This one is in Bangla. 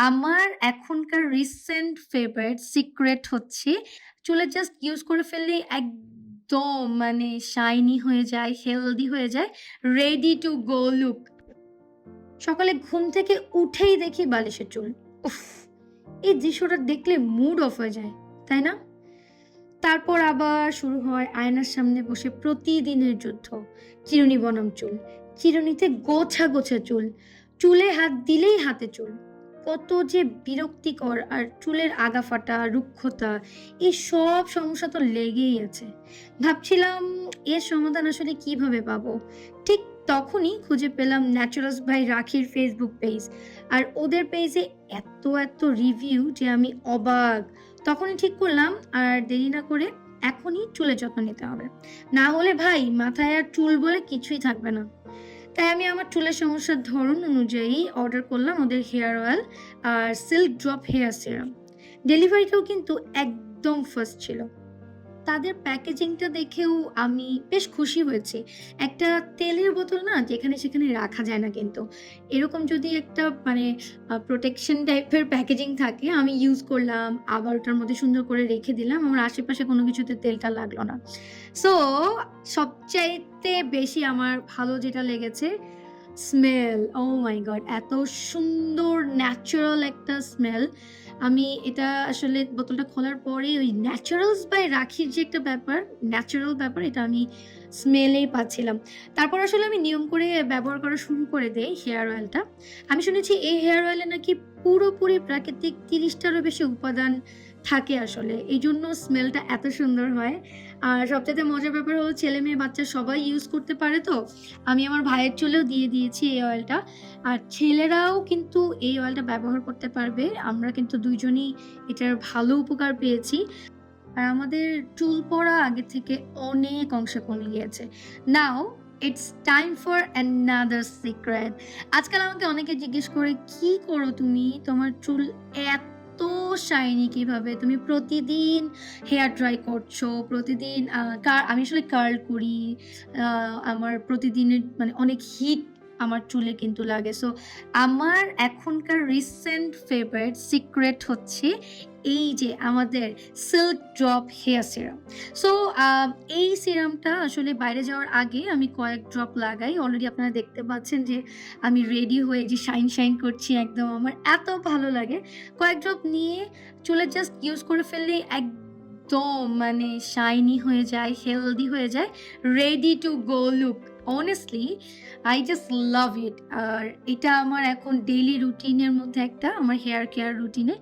আমার এখনকার রিসেন্ট ফেভারিট সিক্রেট হচ্ছে চুলে জাস্ট ইউজ করে ফেললেই একদম মানে শাইনি হয়ে যায়, হেলদি হয়ে যায়, রেডি টু গো লুক। সকালে ঘুম থেকে উঠেই দেখি বালিশের চুল। উফ! এই দৃশ্যটা দেখলে মুড অফ হয়ে যায়, তাই না? তারপর আবার শুরু হয় আয়নার সামনে বসে প্রতিদিনের যুদ্ধ। চিরুনি বনাম চুল। চিরুনিতে গোছা, গোছা চুল। চুলে হাত দিলেই হাতে চুল। কত যে বিরক্তিকর আর চুলের আগা ফাটা, রুক্ষতা এই সব সমস্যা তো লেগেই আছে। ভাবছিলাম এর সমাধান আসলে কীভাবে পাবো? ঠিক তখনই খুঁজে পেলাম ন্যাচারালস ভাই রাখির ফেসবুক পেজ। আর ওদের পেজে এত, এত রিভিউ যে আমি অবাক! তখনই ঠিক করলাম আর দেরি না করে এখনই চুলের যত্ন নিতে হবে। না হলে ভাই মাথায় আর চুল বলে কিছুই থাকবে না। তাই আমি আমার চুলের সমস্যার ধরন অনুযায়ী অর্ডার করলাম ওদের হেয়ার অয়েল আর সিল্ক ড্রপ হেয়ার সিরাম। ডেলিভারিটাও কিন্তু একদম ফার্স্ট ছিল। তাদের প্যাকেজিংটা দেখেও আমি বেশ খুশি হয়েছি। একটা তেলের বোতল না যেখানে সেখানে রাখা যায় না কিন্তু। এরকম যদি একটা মানে প্রোটেকশন টাইপের প্যাকেজিং থাকে আমি ইউজ করলাম, আবার ওটার মধ্যে সুন্দর করে রেখে দিলাম। আমার আশেপাশে কোনো কিছুতে তেলটা লাগল না। সো সবচাইতে বেশি আমার ভালো যেটা লেগেছে স্মেল। ও মাই গড! এত সুন্দর ন্যাচারাল একটা স্মেল। আমি এটা আসলে বোতলটা খোলার পরে ওই ন্যাচারালস বাই রাখির যে একটা ব্যাপার, ন্যাচারাল ব্যাপার এটা আমি স্মেলেই পাচ্ছিলাম। তারপর আসলে আমি নিয়ম করে ব্যবহার করা শুরু করে দেই হেয়ার অয়েলটা। আমি শুনেছি এই হেয়ার অয়েলে নাকি পুরোপুরি প্রাকৃতিক তিরিশটারও বেশি উপাদান থাকে আসলে। এই জন্য স্মেলটা এত সুন্দর হয়। আর সবচাইতে মজার ব্যাপার হলো ছেলে-মেয়ে বাচ্চা সবাই ইউজ করতে পারে তো। আমি আমার ভাইয়ের চুলেও দিয়ে দিয়েছি এই অয়েলটা। আর ছেলেরাও কিন্তু এই অয়েলটা ব্যবহার করতে পারবে। আমরা কিন্তু দুইজনই এটার ভালো উপকার পেয়েছি। আর আমাদের চুল পড়া আগে থেকে অনেক অংশে কমে গিয়েছে। Now it's time for another secret. আজকাল আমাকে অনেকে জিজ্ঞেস করে, "কি করো তুমি? তোমার চুল এত শাইনি কীভাবে? তুমি প্রতিদিন হেয়ার ড্রাই করছ, প্রতিদিন আমি আসলে কার্ল করি। আমার প্রতিদিনের মানে অনেক হিট আমার চুলে কিন্তু লাগে। সো আমার এখনকার রিসেন্ট ফেভারিট সিক্রেট হচ্ছে এই যে আমাদের silk drop hair serum. So এই সিরামটা আসলে বাইরে যাওয়ার আগে আমি কয়েক ড্রপ লাগাই। অলরেডি আপনারা দেখতে পাচ্ছেন যে আমি রেডি হয়ে যে শাইন, শাইন করছি একদম আমার এত ভালো লাগে। কয়েক ড্রপ নিয়ে চুলে জাস্ট ইউজ করে ফেললেই একদম মানে শাইনি হয়ে যায়, হেলদি হয়ে যায়, ready to go look. honestly I just love it আর এটা আমার এখন ডেইলি রুটিনের মধ্যে একটা আমার হেয়ার কেয়ার রুটিনে